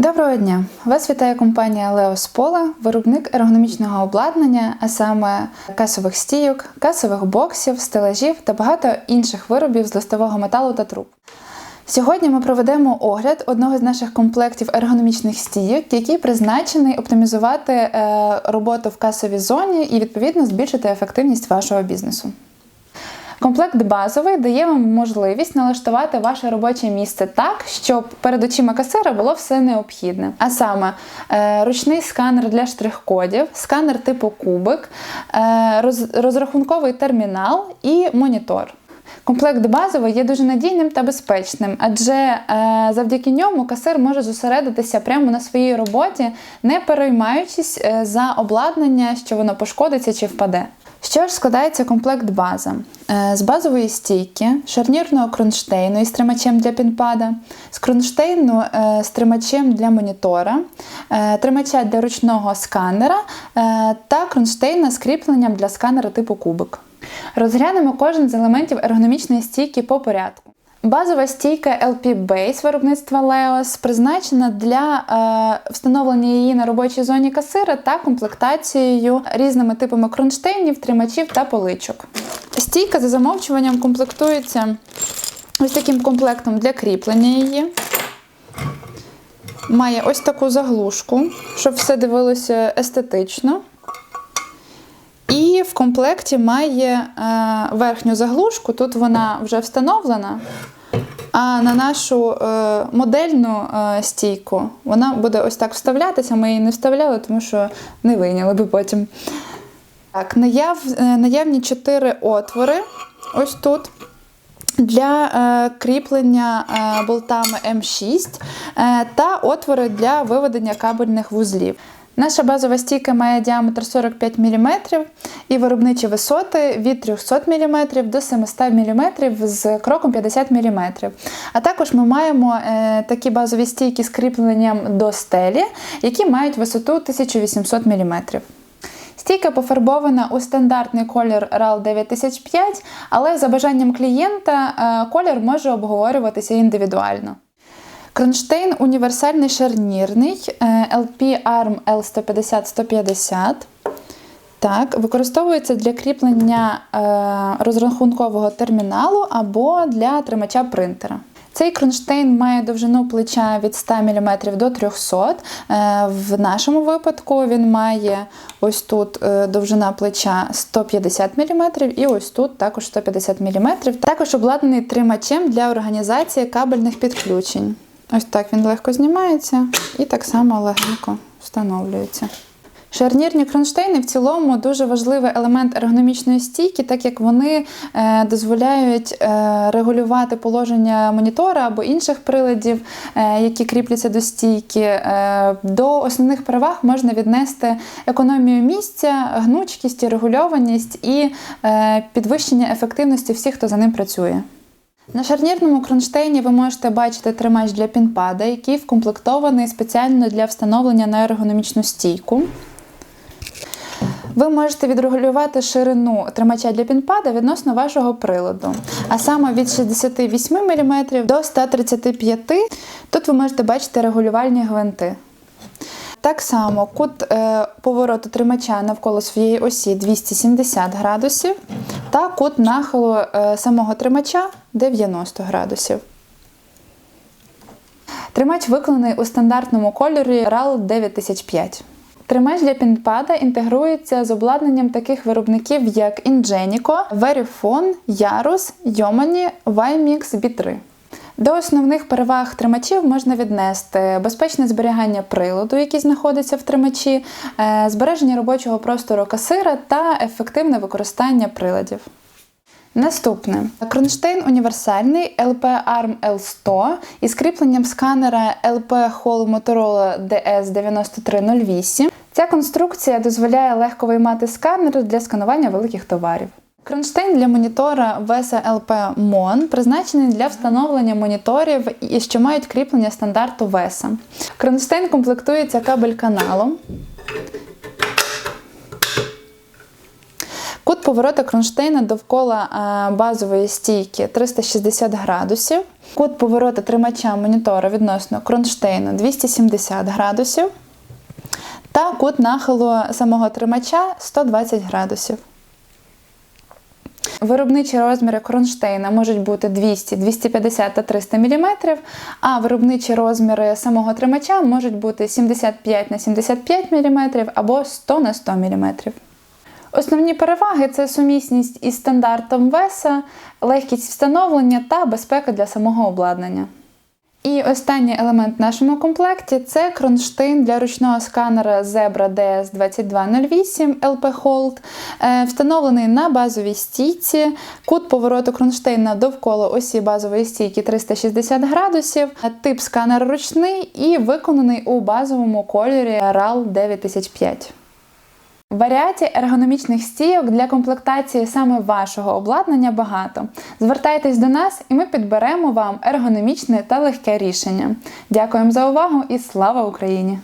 Доброго дня! Вас вітає компанія Леос Пола, виробник ергономічного обладнання, а саме касових стійок, касових боксів, стелажів та багато інших виробів з листового металу та труб. Сьогодні ми проведемо огляд одного з наших комплектів ергономічних стійок, який призначений оптимізувати е, роботу в касовій зоні і відповідно збільшити ефективність вашого бізнесу. Комплект базовий дає вам можливість налаштувати ваше робоче місце так, щоб перед очима касира було все необхідне. А саме е, ручний сканер для штрих-кодів, сканер типу кубик, е, розрахунковий термінал і монітор. Комплект базовий є дуже надійним та безпечним, адже е, завдяки ньому касир може зосередитися прямо на своїй роботі, не переймаючись е, за обладнання, що воно пошкодиться чи впаде. Що ж складається комплект база? Е, З базової стійки, шарнірного кронштейну із тримачем для пінпада, з кронштейну е, з тримачем для монітора, е, тримача для ручного сканера та кронштейна з кріпленням для сканера типу кубик. Розглянемо кожен з елементів ергономічної стійки по порядку. Базова стійка LP Base виробництва Leos призначена для е, встановлення її на робочій зоні касира та комплектацією різними типами кронштейнів, тримачів та поличок. Стійка за замовчуванням комплектується ось таким комплектом для кріплення її. Має ось таку заглушку, щоб все дивилося естетично. І в комплекті має е, верхню заглушку, тут вона вже встановлена. А на нашу е, модельну е, стійку вона буде ось так вставлятися. Ми її не вставляли, тому що не вийняли би потім. Так, наяв, е, наявні чотири отвори ось тут. Для е, кріплення е, болтами М6 е, та отвори для виведення кабельних вузлів. Наша базова стійка має діаметр 45 мм і виробничі висоти від 300 мм до 700 мм з кроком 50 мм. А також ми маємо е, такі базові стійки з кріпленням до стелі, які мають висоту 1800 мм. Стійка пофарбована у стандартний колір RAL 9005, але за бажанням клієнта е, колір може обговорюватися індивідуально. Кронштейн універсальний шарнірний LP ARM L150-150. Так, використовується для кріплення е, розрахункового терміналу або для тримача принтера. Цей кронштейн має довжину плеча від 100 мм до 300 Е, В нашому випадку він має ось тут е, довжина плеча 150 мм і ось тут також 150 мм. Також обладнаний тримачем для організації кабельних підключень. Ось так він легко знімається і так само легенько встановлюється. Шарнірні кронштейни в цілому дуже важливий елемент ергономічної стійки, так як вони е, дозволяють е, регулювати положення монітора або інших приладів, е, які кріпляться до стійки. До основних переваг можна віднести економію місця, гнучкість регульованість і підвищення ефективності всіх, хто за ним працює. На шарнірному кронштейні ви можете бачити тримач для пінпада, який вкомплектований спеціально для встановлення на ергономічну стійку. Ви можете відрегулювати ширину тримача для пінпада відносно вашого приладу, а саме від 68 мм до 135 Тут ви можете бачити регулювальні гвинти. Так само кут е, повороту тримача навколо своєї осі 270 градусів та кут нахилу е, самого тримача 90 градусів. Тримач виконаний у стандартному кольорі RAL 9005. Тримач для пінпада інтегрується з обладнанням таких виробників, як Ingenico, Verifone, Yarus, Yomani, Vimix, B3. До основних переваг тримачів можна віднести безпечне зберігання приладу, який знаходиться в тримачі, е, збереження робочого простору касира та ефективне використання приладів. Наступне кронштейн універсальний LP ARM L100 із кріпленням сканера LP Hall Motorola DS9308. Ця конструкція дозволяє легко виймати сканер для сканування великих товарів. Кронштейн для монітора VESA LP MON призначений для встановлення моніторів, що мають кріплення стандарту VESA. Кронштейн комплектується кабель-каналом. Кут поворота кронштейна довкола е, базової стійки 360 градусів. Кут повороту тримача монітора відносно кронштейну 270 градусів. Та кут нахилу самого тримача 120 градусів. Виробничі розміри кронштейна можуть бути 200, 250 та 300 мм, а виробничі розміри самого тримача можуть бути 75 на 75 мм або 100 на 100 мм. Основні переваги це сумісність із стандартом веса, легкість встановлення та безпека для самого обладнання. І останній елемент в нашому комплекті це кронштейн для ручного сканера Zebra DS2208 LP Hold, встановлений на базовій стійці. Кут повороту кронштейна довкола осі базової стійки 360 градусів. Тип сканера ручний і виконаний у базовому кольорі RAL 9005. Варіацій ергономічних стійок для комплектації саме вашого обладнання багато. Звертайтесь до нас, і ми підберемо вам ергономічне та легке рішення. Дякуємо за увагу і слава Україні!